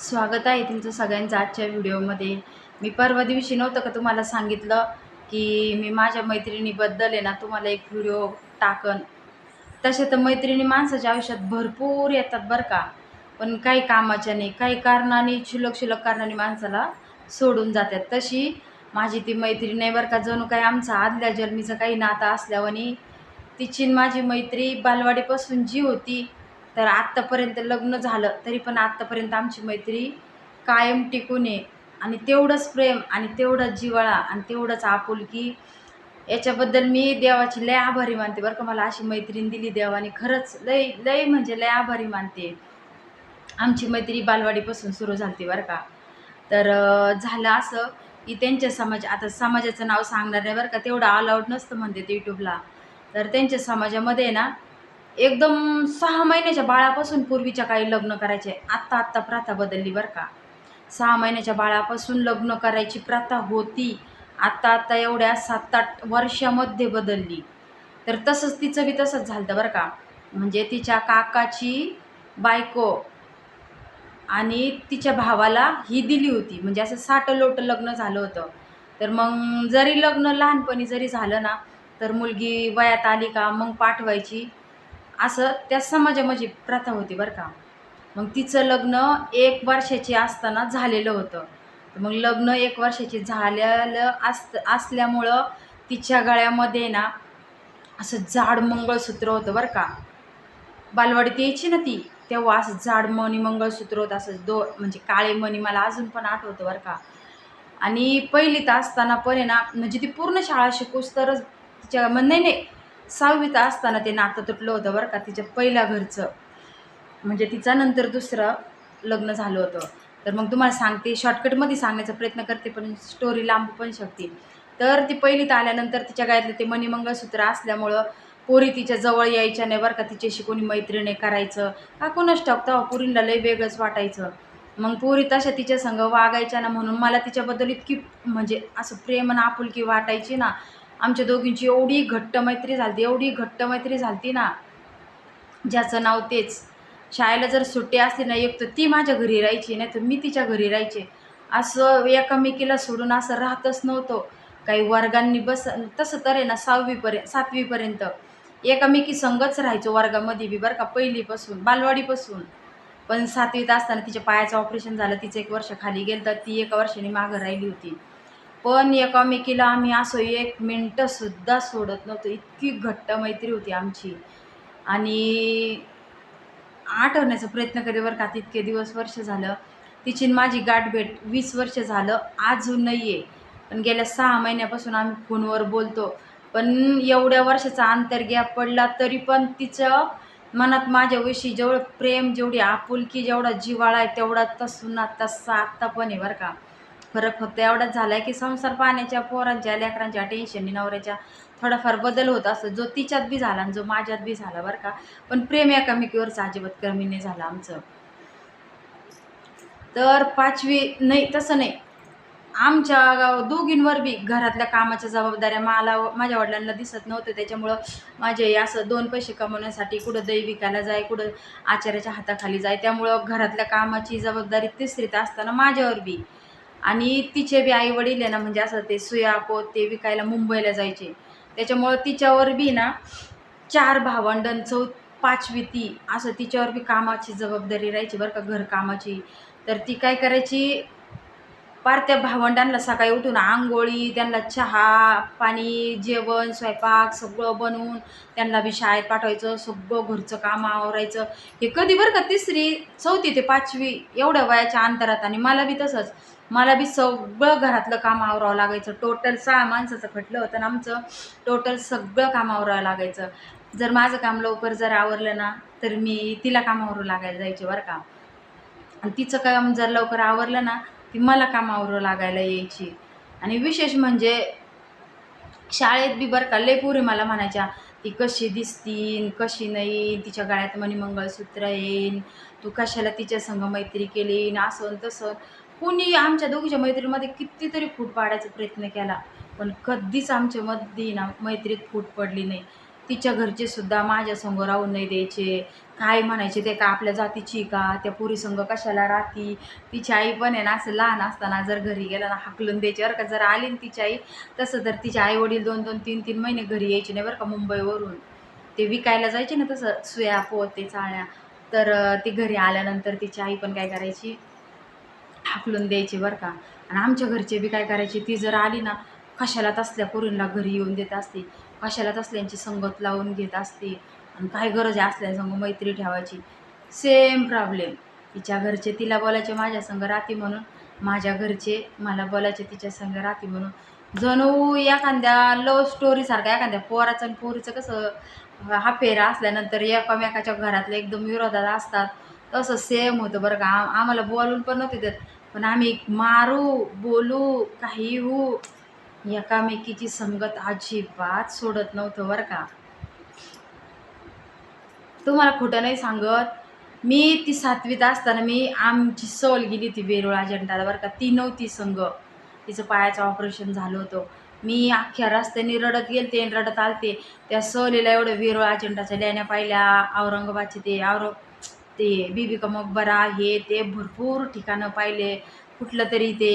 स्वागत आहे तुमचं सगळ्यांचं आजच्या व्हिडिओमध्ये. मी परवा दिवशी नव्हतं का तुम्हाला सांगितलं की मी माझ्या मैत्रिणीबद्दल आहे ना तुम्हाला एक व्हिडिओ टाकन. तसे तर मैत्रिणी माणसाच्या आयुष्यात भरपूर येतात बरं का. पण काही कामाच्या नाही काही कारणाने क्षुल्लक शुलक कारणाने माणसाला सोडून जातात. तशी माझी ती मैत्रीण आहे बरं का जणू काही आमचा आदल्या जन्मीचं काही नातं असल्यावानी तिची माझी मैत्री बालवाडीपासून जी होती तर आत्तापर्यंत लग्न झालं तरी पण आत्तापर्यंत आमची मैत्री कायम टिकून आहे. आणि तेवढंच प्रेम आणि तेवढंच जिव्हाळा आणि तेवढंच आपुलकी याच्याबद्दल मी देवाची लय आभारी मानते बरं का. मला अशी मैत्रीण दिली देवाने. खरंच लय लय म्हणजे लय आभारी मानते. आमची मैत्री बालवाडीपासून सुरू झाली बरं का. तर झालं असं की त्यांच्या समाज आता समाजाचं नाव सांगणार नाही बरं का. तेवढं अलाउड नसतं म्हणते ते यूट्यूबला तर त्यांच्या समाजामध्ये ना एकदम सहा महिन्याच्या बाळापासून पूर्वीच्या काही लग्न करायचे. आत्ता आत्ता प्रथा बदलली बरं का. सहा महिन्याच्या बाळापासून लग्न करायची प्रथा होती. आत्ता आत्ता एवढ्या सात आठ वर्षामध्ये बदलली. तर तसंच तिचं बी तसंच झालं बरं का. म्हणजे तिच्या काकाची बायको आणि तिच्या भावाला ही दिली होती. म्हणजे असं साठ लोट लग्न झालं होतं. तर मग जरी लग्न लहानपणी जरी झालं ना तर मुलगी वयात आली का मग पाठवायची. असं त्या समाजामध्ये प्रथा होती बरं का. मग तिचं लग्न एक वर्षाची असताना झालेलं होतं. तर मग लग्न एक वर्षाची झालेलं अस असल्यामुळं तिच्या गळ्यामध्ये ना असं जाड मंगळसूत्र होतं बरं का. बालवाडीत यायची ना ती तेव्हा असं जाड मणी मंगळसूत्र होतं असं दो म्हणजे काळे मणी मला अजून पण आठवतं बरं का. आणि पहिलीत असताना पण आहे ना म्हणजे ती पूर्ण शाळा शिकूस तरच तिच्या मग नाही नाही सहावीत असताना ते नातं तुटलं होतं बरं का तिच्या पहिल्या घरचं. म्हणजे तिचा नंतर दुसरं लग्न झालं होतं. तर मग तुम्हाला सांगते शॉर्टकटमध्ये सांगण्याचा प्रयत्न करते पण स्टोरी लांबू पण शकते. तर ती पहिलीत आल्यानंतर तिच्या गायतलं ते मणिमंगळसूत्र असल्यामुळं पोरी तिच्या जवळ यायच्या नाही बरं का तिच्याशी कोणी मैत्रिणी करायचं. का कोणच ठाऊक पोरींना लय वेगळंच वाटायचं. मग पोरी तशा तिच्या संग वागायच्या ना म्हणून मला तिच्याबद्दल इतकी म्हणजे असं प्रेम आणि आपुलकी वाटायची ना आमच्या दोघींची एवढी घट्ट मैत्री झाली एवढी घट्ट मैत्री झाली ना. ज्याचं नाव तेच. शाळेला जर सुट्टी असली ना एक तर ती माझ्या घरी राहायची नाही तर मी तिच्या घरी राहायचे. असं एकामेकीला सोडून असं राहतच नव्हतं. काही वर्गांनी बस तसं तर आहे ना सहावीपर्यंत सातवीपर्यंत. एकामेकी संगच राहायचो वर्गामध्ये बी बरं का पहिलीपासून बालवाडीपासून. पण सातवीत असताना तिच्या पायाचं ऑपरेशन झालं तिचं एक वर्ष खाली गेलं तर ती एका वर्षाने मागं राहिली होती. पण एकामेकीला आम्ही असं एक मिनटंसुद्धा सोडत नव्हतो. इतकी घट्ट मैत्री होती आमची. आणि आठवण्याचा प्रयत्न करे बरं का तितके दिवस वर्ष झालं. तिची न माझी गाठभेट वीस वर्ष झालं अजून नाही आहे पण गेल्या सहा महिन्यापासून आम्ही फोनवर बोलतो. पण एवढ्या वर्षाचा अंतर गॅप पडला तरी पण तिचं मनात माझ्याविषयी जेवढं प्रेम जेवढी आपुलकी जेवढा जिव्हाळा आहे तेवढा तसून तसा आत्ता पण आहे बरं का. फरक फक्त एवढाच झाला आहे की संसार पाण्याच्या पोरांच्या लेकरांच्या टेन्शनने नवऱ्याच्या थोडाफार बदल होत असतो. जो तिच्यात बी झाला आणि जो माझ्यात बी झाला बरं का. पण प्रेम एकामेकीवरचं अजिबात कमी नाही झालं आमचं. तर पाचवी नाही तसं नाही. आमच्या गाव दोघींवर बी घरातल्या कामाच्या जबाबदाऱ्या मला माझ्या वडिलांना दिसत नव्हतं. त्याच्यामुळं माझे असं दोन पैसे कमवण्यासाठी कुठं दही विकायला जाय कुठं आचार्याच्या हाताखाली जाय. त्यामुळं घरातल्या कामाची जबाबदारी तिसरीत असताना माझ्यावर बी. आणि तिचे बी आई वडील आहे ना म्हणजे असं ते सुया पोत ते विकायला मुंबईला जायचे. त्याच्यामुळं तिच्यावर बी ना चार भावंडण चौ पाचवी ती असं तिच्यावर बी कामाची जबाबदारी राहायची बरं का घरकामाची. तर ती काय करायची पार त्या भावंडांना सकाळी उठून आंघोळी त्यांना चहा पाणी जेवण स्वयंपाक सगळं बनवून त्यांना बी शाळेत पाठवायचं सगळं घरचं काम आवरायचं. हे कधी बरं का तिसरी चौथी ते पाचवी एवढ्या वयाच्या अंतरात आणि मला बी तसंच. मला बी सगळं घरातलं काम आवरावं लागायचं. टोटल सहा माणसाचं खटलं होतं ना आमचं. टोटल सगळं काम आवरावं लागायचं. जर माझं काम लवकर जर आवरलं ना तर मी तिला काम आवरू लागायला जायचे बरं का. आणि तिचं काम जर लवकर आवरलं ना ती मला कामावर लागायला यायची. आणि विशेष म्हणजे शाळेत बी बरं का लयपुरी मला म्हणायच्या ती कशी दिसतीन कशी नाही तिच्या गळ्यात मणी मंगळसूत्र येईन तू कशाला तिच्या संग मैत्री केली न असं तसं. कुणी आमच्या दोघीच्या मैत्रीमध्ये कितीतरी फूट पाडायचा प्रयत्न केला पण कधीच आमच्यामध्ये ना मैत्रीत फूट पडली नाही. तिच्या घरचेसुद्धा माझ्यासमोर राहू राहून नाही द्यायचे. काय म्हणायचे ते का आपल्या जातीची का? त्या पोरीसंग कशाला राहती? तिची आई पण आहे ना असं लहान असताना जर घरी गेला ना हाकलून द्यायची बरं का. जर आली ना तिची आई तसं तर तिचे आई वडील दोन दोन तीन तीन महिने घरी यायचे नाही बरं का मुंबईवरून. ते विकायला जायचे ना तसं सुया पोते चाळ्या. तर ती घरी आल्यानंतर तिची आई पण काय करायची? हाकलून द्यायची बरं का. आणि आमच्या घरचे बी काय करायचे? ती जर आली ना कशाला तसल्या पोरींना घरी येऊन देत असते? कशाला तसल्यांची संगत लावून घेत असते. आणि काय गरज आहे असल्या संग मैत्री ठेवायची. सेम प्रॉब्लेम तिच्या घरचे तिला बोलायचे माझ्या संग राहती म्हणून. माझ्या घरचे मला बोलायचे तिच्या संग राहती म्हणून. जणू एखाद्या लव्ह स्टोरीसारखा एखाद्या पोराचं आणि पोरीचं कसं हा फेरा असल्यानंतर एकामेकाच्या घरातले एकदम विरोधात असतात. तसं सेम होतं बरं का. आम्हाला बोलून पण नव्हते देत. पण आम्ही मारू बोलू काही होऊ एकामेकीची संगत अजिबात सोडत नव्हतं बरं का. तुम्हाला खोटं नाही सांगत. मी ती सातवीत असताना मी आमची सहल गेली होती वेरूळ अजंठाला बरं का. ती नव्हती संघ तिचं पायाचं ऑपरेशन झालं होतं. मी अख्ख्या रस्त्याने रडत गेलते आणि रडत आलते. त्या सहलीला एवढं वेरूळ अजंठाच्या लेण्या पाहिल्या. औरंगाबादचे ते औरंग ते बीबी का मकबरा हे ते भरपूर ठिकाणं पाहिले. कुठलं तरी ते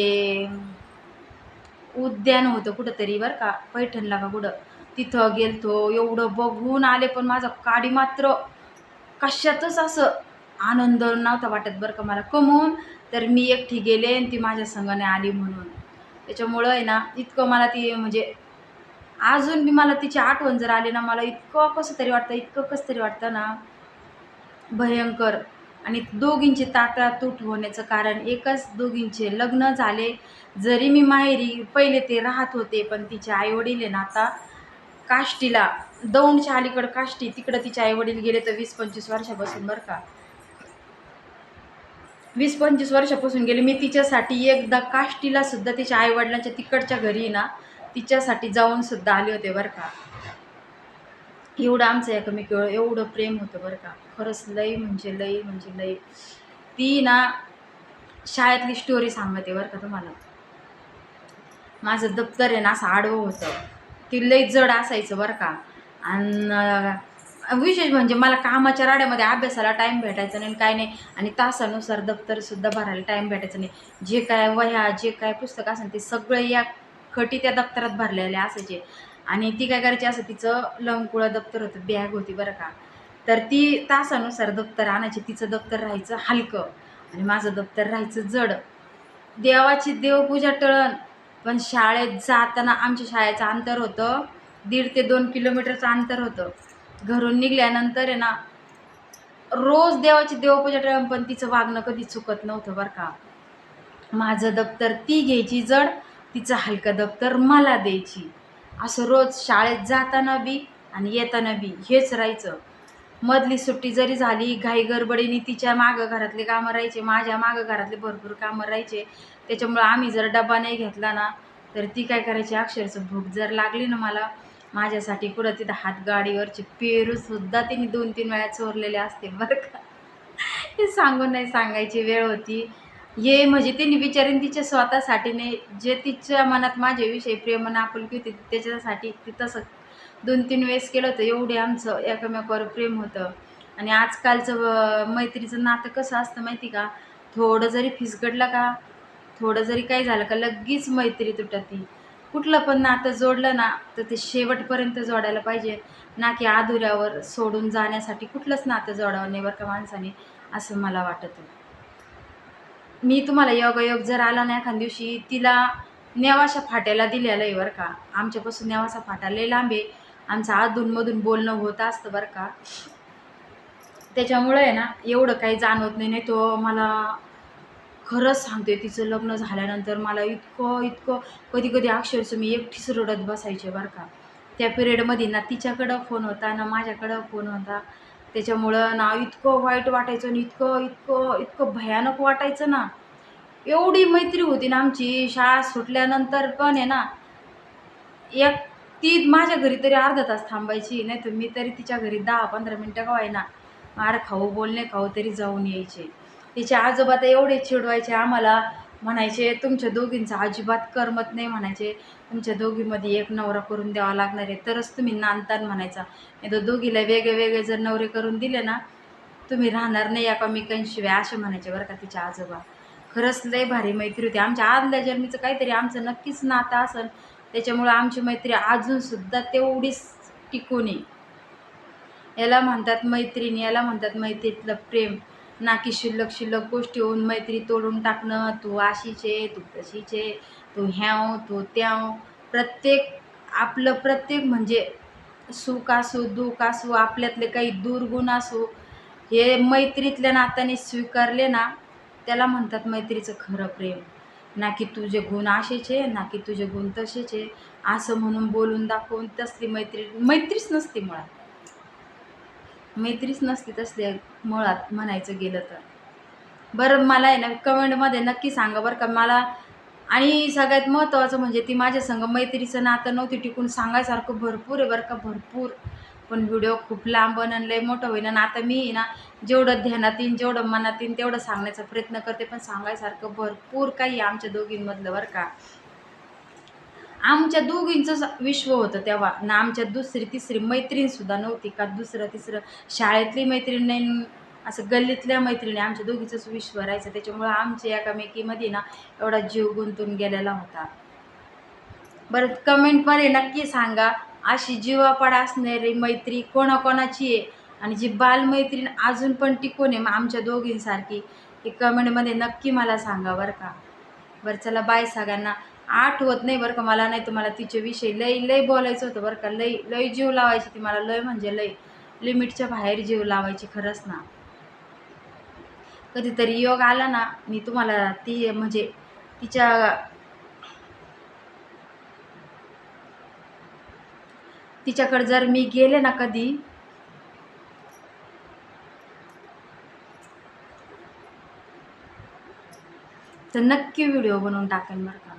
उद्यान होतं कुठंतरी बरं का पैठणला का कुठं. तिथं गेलतो एवढं बघून आले पण माझा काडी मात्र कशातच असं आनंद नव्हता वाटत बरं का मला. कमवून तर मी एकटी गेले आणि ती माझ्या संघाने आली म्हणून. त्याच्यामुळं आहे ना इतकं मला ती म्हणजे अजून बी मला तिची आठवण जर आली ना मला इतकं कसं तरी वाटतं इतकं कसं तरी वाटतं ना. भयंकर. आणि दोघींची ताटातूट होण्याचं कारण एकच दोघींचे लग्न झाले. जरी मी माहेरी पहिले ते राहत होते पण तिचे आईवडील आहे ना आता. काष्टीला दौंडच्या अलीकडं काष्टी तिकडं तिचे आईवडील गेले तर वीस पंचवीस वर्षापासून बरं का. वीस पंचवीस वर्षापासून गेले. मी तिच्यासाठी एकदा काष्टीला सुद्धा तिच्या आईवडिलांच्या तिकडच्या घरी ना तिच्यासाठी जाऊन सुद्धा आले होते बरं का. एवढं आमचं एकमेकीवर एवढं प्रेम होतं बरं का. खरंच लई म्हणजे लई म्हणजे लई. ती ना शाळेतली स्टोरी सांगते बरं का तुम्हाला. माझं दप्तर आहे ना असं आडवं होतं. ती लई जड असायचं बरं का. आणि विशेष म्हणजे मला कामाच्या राड्यामध्ये अभ्यासाला टाईम भेटायचा नाही काय नाही. आणि तासानुसार दप्तरसुद्धा भरायला टाईम भेटायचा नाही. जे काय वह्या जे काय पुस्तक असेल ते सगळे या खटी त्या दप्तरात भरलेले असायचे. आणि ती काय करायची असं तिचं लंकुळं दप्तर होतं बॅग होती बरं का. तर ती तासानुसार दप्तर आणायची तिचं दप्तर राहायचं हलकं आणि माझं दप्तर राहायचं जड. देवाची देवपूजा टळण पण शाळेत जाताना आमच्या शाळेचं अंतर होतं दीड ते दोन किलोमीटरचं अंतर होतं. घरून निघल्यानंतर आहे ना रोज देवाची देवपूजा टळण पण तिचं वागणं कधी चुकत नव्हतं बरं का. माझं दप्तर ती घ्यायची जड तिचं हलकं दप्तर मला द्यायची. असं रोज शाळेत जाताना बी आणि येताना बी हेच राहायचं. मधली सुट्टी जरी झाली घाई गडबडीने तिच्या मागं घरातले कामं राहायचे माझ्या मागं घरातले भरपूर कामं राहायचे. त्याच्यामुळं आम्ही जर डबा नाही घेतला ना तर ती काय करायची? अक्षरचं भूक जर लागली ना मला माझ्यासाठी कुठं तिथं हातगाडीवरचे पेरूसुद्धा तिने दोन तीन वेळा चोरलेले असते बरं का? हे सांगून नाही सांगायची वेळ होती. ये म्हणजे तिने विचारेन तिच्या स्वतःसाठी नाही जे तिच्या मनात माझ्याविषयी प्रेम आणि आपुलकी होती त्याच्यासाठी ती तसं दोन तीन वेळेस केलं होतं. एवढे आमचं एकमेकावर प्रेम होतं. आणि आजकालचं मैत्रीचं नातं कसं असतं माहिती का? थोडं जरी फिसगडलं का थोडं जरी काही झालं का लगेच मैत्री तुटती. कुठलं पण नातं जोडलं ना तर ते शेवटपर्यंत जोडायला पाहिजे. ना की आधुऱ्यावर सोडून जाण्यासाठी कुठलंच नातं जोडावं नाही बरं का माणसाने असं मला वाटतं. मी तुम्हाला योगायोग जर आला ना एखाद्या दिवशी तिला नेवाशा फाट्याला दिल्या आहे बरं का. आमच्यापासून नेवासा फाटा लय लांब आहे. आमचं अधूनमधून बोलणं होत असतं बरं का. त्याच्यामुळे आहे ना एवढं काही जाणवत नाही नाही तो मला खरंच सांगते तिचं लग्न झाल्यानंतर मला इतकं इतकं कधी कधी अक्षरशः मी एकटीच रडत बसायचे बरं का. त्या पिरियडमध्ये ना तिच्याकडं फोन होता ना माझ्याकडं फोन होता. त्याच्यामुळं ना इतकं वाईट वाटायचं आणि इतकं इतकं इतकं भयानक वाटायचं ना. एवढी मैत्री होती ना आमची. शाळा सुटल्यानंतर पण आहे ना एक ती माझ्या घरी तरी अर्धा तास थांबायची. नाही तर मी तरी तिच्या घरी दहा पंधरा मिनटं का ना मार खाऊ बोलणे खाऊ तरी जाऊन यायचे. तिचे आजोबा तर एवढे चिडवायचे आम्हाला. म्हणायचे तुमच्या दोघींचं अजिबात करमत नाही म्हणायचे. तुमच्या दोघीमध्ये एक नवरा करून द्यावा लागणार आहे तरच तुम्ही नांदतान म्हणायचा. नाही तर दोघीला वेगळे वेगळे जर नवरे करून दिले ना तुम्ही राहणार नाही एकामेकांशिवाय असे म्हणायचे बरं का तिच्या आजोबा. खरंच लय भारी मैत्री होती. आमच्या आदल्या जन्मीचं काहीतरी आमचं नक्कीच नातं असेल त्याच्यामुळं आमची मैत्री अजूनसुद्धा तेवढीच टिकून आहे. याला म्हणतात मैत्रीण याला म्हणतात मैत्रीतलं प्रेम. ना की शिल्लक शिल्लक गोष्टी होऊन मैत्री तोडून टाकणं तू अशीचे तू तशीचे तू ह्याव तू त्याव. प्रत्येक आपलं प्रत्येक म्हणजे सुख असो दुःख असो आपल्यातले काही दुर्गुण असो हे मैत्रीतल्या नात्याने स्वीकारले ना त्याला म्हणतात मैत्रीचं खरं प्रेम. ना की तुझे गुण असेचे ना की तुझे गुण तसेच आहे असं म्हणून बोलून दाखवून तसली मैत्री मैत्रीच नसती मुळात. मैत्रीच नसती तसली मुळात म्हणायचं गेलं तर. बरं मला आहे ना कमेंटमध्ये नक्की सांगा बरं का मला आणि सगळ्यात महत्त्वाचं म्हणजे ती माझ्या संग मैत्रीचं नातं नव्हती टिकून सांगायसारखं भरपूर आहे बरं का भरपूर. पण व्हिडिओ खूप लांब आणि लय मोठं होईन आणि आता मी ना जेवढं ध्यानात येईन जेवढं मनात येईन तेवढं सांगण्याचा प्रयत्न करते पण सांगायसारखं भरपूर काही आहे आमच्या दोघींमधलं बरं का. आमच्या दोघींचं विश्व होतं तेव्हा. ना आमच्या दुसरी तिसरी मैत्रीणसुद्धा नव्हती. का दुसरं तिसरं शाळेतली मैत्रीण नाही असं गल्लीतल्या मैत्रिणी आमच्या दोघीचंच विश्व राहायचं. त्याच्यामुळं आमच्या एकामेकीमध्ये ना एवढा जीव गुंतून गेलेला होता. बरं कमेंटमध्ये नक्की सांगा अशी जीवापाड असणारी मैत्री कोणाकोणाची आहे? आणि जी बालमैत्रीण अजून पण टिकून आहे मग आमच्या दोघींसारखी ही कमेंटमध्ये नक्की मला सांगा बरं का. बरं चला बाय सगळ्यांना. आठवत नाही बरं का मला नाही तर मला तिच्याविषयी लय लय बोलायचं होतं बरं का. लय लय जीव लावायची ती मला लय म्हणजे लय लिमिटच्या बाहेर जीव लावायची खरंच ना. कधीतरी योग आला ना मी तुम्हाला ती म्हणजे तिच्या तिच्याकडे जर मी गेले ना कधी तर नक्की व्हिडिओ बनवून टाकेन बरं का.